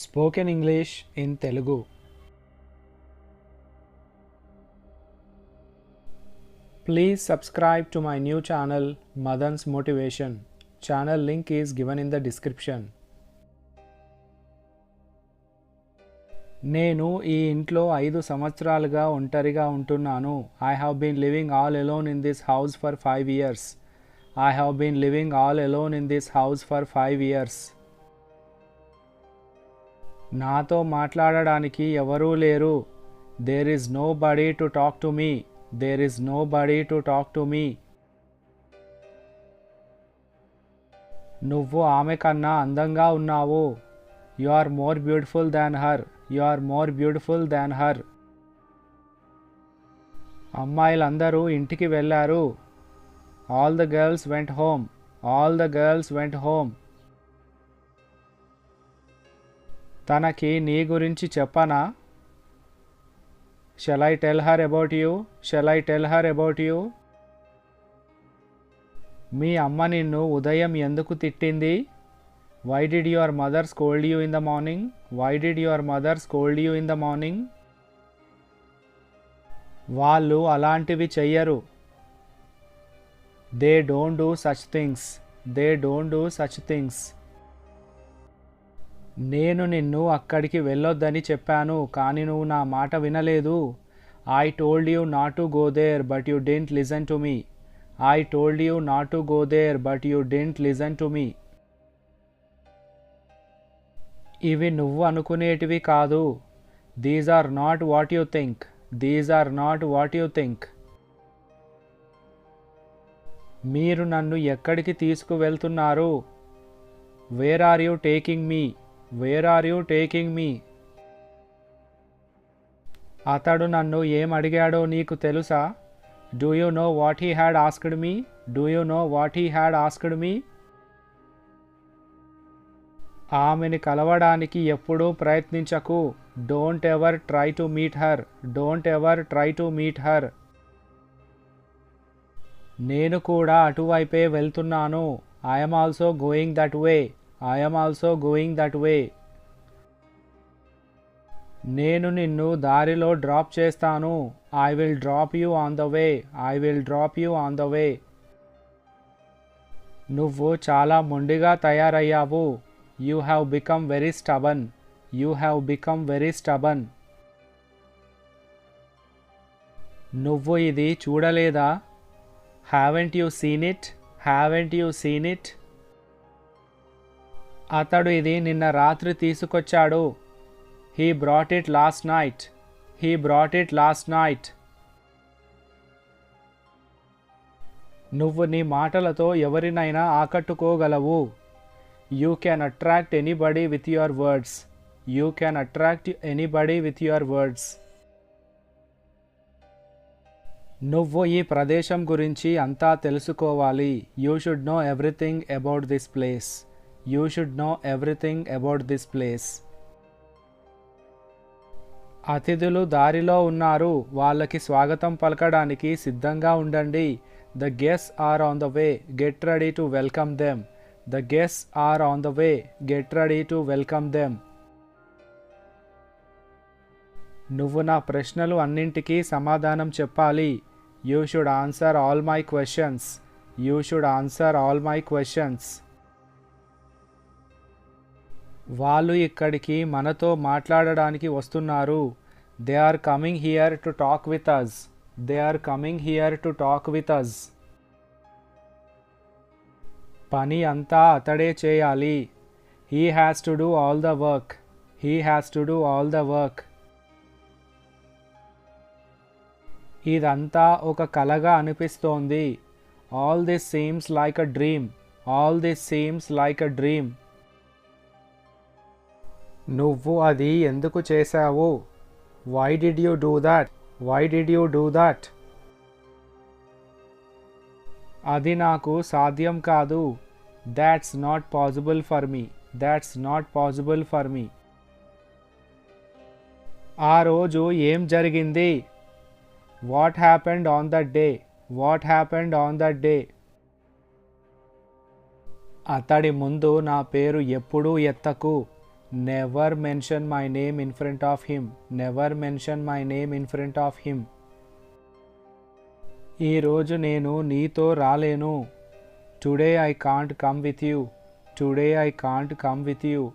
Spoken English in Telugu. Please subscribe to my new channel Madan's motivation channel link is given in the description నేను ఈ ఇంట్లో ఐదు సంవత్సరాలుగా ఒంటరిగా ఉంటున్నాను. I have been living all alone in this house for five years I have been living all alone in this house for five years నాతో మాట్లాడడానికి ఎవరూ లేరు. There is nobody to talk to me there is nobody to talk to me నువ్వు ఆమె కన్నా అందంగా ఉన్నావు. You are more beautiful than her you are more beautiful than her అమ్మాయిలందరూ ఇంటికి వెళ్ళారు. All the girls went home all the girls went home తనకి నీ గురించి చెప్పనా? Shall I tell her about you shall I tell her about you మీ అమ్మ నిన్ను ఉదయం ఎందుకు తిట్టింది? Why did your mother scold you in the morning why did your mother scold you in the morning వాళ్ళు అలాంటివి చెయ్యరు. They don't do such things they don't do such things నేను నిన్ను అక్కడికి వెళ్ళొద్దని చెప్పాను కానీ నువ్వు నా మాట వినలేదు. I told you not to go there but you didn't listen to me I told you not to go there but you didn't listen to me ఇవి నువ్వు అనుకునేటివి కాదు. These are not what you think these are not what you think మీరు నన్ను ఎక్కడికి తీసుకువెళ్తున్నారు? Where are you taking me where are you taking me అతడు నన్ను ఏం అడిగాడో నీకు తెలుసా? Do you know what he had asked me do you know what he had asked me ఆమెని కలవడానికి ఎప్పుడూ ప్రయత్నించకు. Don't ever try to meet her don't ever try to meet her నేను కూడా అటువైపే వెళ్తున్నాను. I'm also going that way I'm also going that way నేను నిన్ను దారిలో డ్రాప్ చేస్తాను. I will drop you on the way I will drop you on the way నువ్వు చాలా మొండిగా తయారయ్యావు. You have become very stubborn you have become very stubborn నువ్వు ఇది చూడలేదా? Haven't you seen it haven't you seen it అతడు ఇది నిన్న రాత్రి తీసుకొచ్చాడు. He brought it last night he brought it last night నువ్వు నీ మాటలతో ఎవరినైనా ఆకట్టుకోగలవు. You can attract anybody with your words you can attract anybody with your words నువ్వు ఈ ప్రదేశం గురించి అంతా తెలుసుకోవాలి. You should know everything about this place you should know everything about this place. అతిథులు దారిలో ఉన్నారు. వాళ్ళకి స్వాగతం పలకడానికి సిద్ధంగా ఉండండి. The guests are on the way get ready to welcome them. The guests are on the way get ready to welcome them. నువ్వు నా ప్రశ్నలు అన్నింటికీ సమాధానం చెప్పాలి. You should answer all my questions. You should answer all my questions. వాళ్ళు ఇక్కడికి మనతో మాట్లాడడానికి వస్తున్నారు. They are coming here to talk with us they are coming here to talk with us పని అంతా అతడే చేయాలి. He has to do all the work he has to do all the work ఇదంతా ఒక కలగా అనిపిస్తోంది. All this seems like a dream all this seems like a dream నువ్వు అది ఎందుకు చేశావు? Why did you do that why did you do that అది నాకు సాధ్యం కాదు. That's not possible for me that's not possible for me ఆ రోజు ఏం జరిగింది? What happened on that day what happened on that day అతడి ముందు నా పేరు ఎప్పుడూ ఎత్తకు. Never mention my name in front of him never mention my name in front of him ఈరోజు నేను నీతో రాలేను. Today I can't come with you today I can't come with you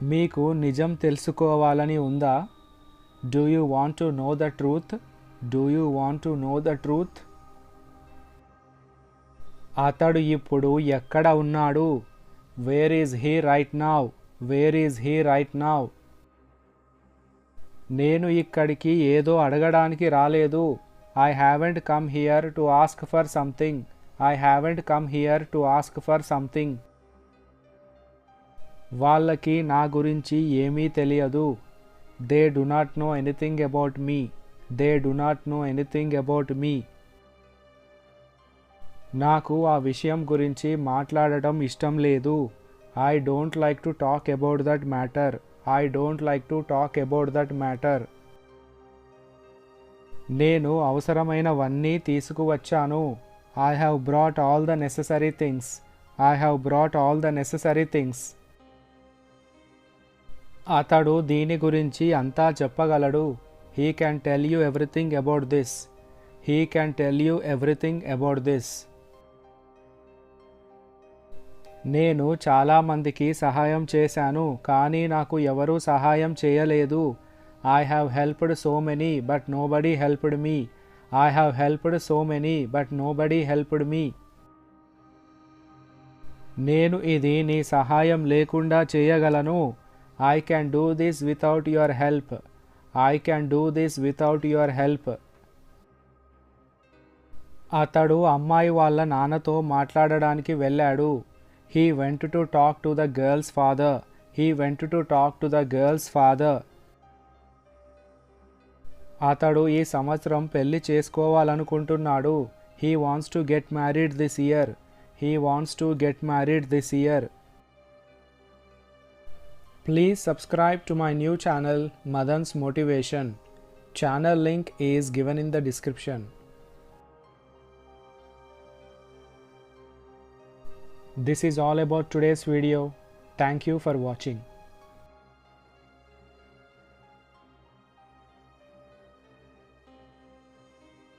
మీకు నిజం తెలుసుకోవాలని ఉందా? Do you want to know the truth do you want to know the truth అతడు ఇప్పుడు ఎక్కడ ఉన్నాడు? Where is he right now where is he right now నేను ఇక్కడికి ఏదో అడగడానికి రాలేదు. I haven't come here to ask for something I haven't come here to ask for something వాళ్ళకి నా గురించి ఏమీ తెలియదు. They do not know anything about me they do not know anything about me నాకు ఆ విషయం గురించి మాట్లాడటం ఇష్టం లేదు. I don't like to talk about that matter I don't like to talk about that matter నేను అవసరమైనవన్నీ తీసుకువచ్చాను. I have brought all the necessary things I have brought all the necessary things అతడు దీని గురించి అంతా చెప్పగలడు. He can tell you everything about this he can tell you everything about this నేను చాలామందికి సహాయం చేశాను కానీ నాకు ఎవరూ సహాయం చేయలేదు. I have helped so many but nobody helped me I have helped so many but nobody helped me నేను ఇది నీ సహాయం లేకుండా చేయగలను. I can do this without your help I can do this without your help అతడు అమ్మాయి వాళ్ళ నాన్నతో మాట్లాడడానికి వెళ్ళాడు. He went to talk to the girl's father he went to talk to the girl's father అతడు ఈ సంవత్సరం పెళ్ళి చేసుకోవాలనుకుంటున్నాడు. He wants to get married this year he wants to get married this year please subscribe to my new channel Madan's motivation channel link is given in the description This is all about today's video. Thank you for watching.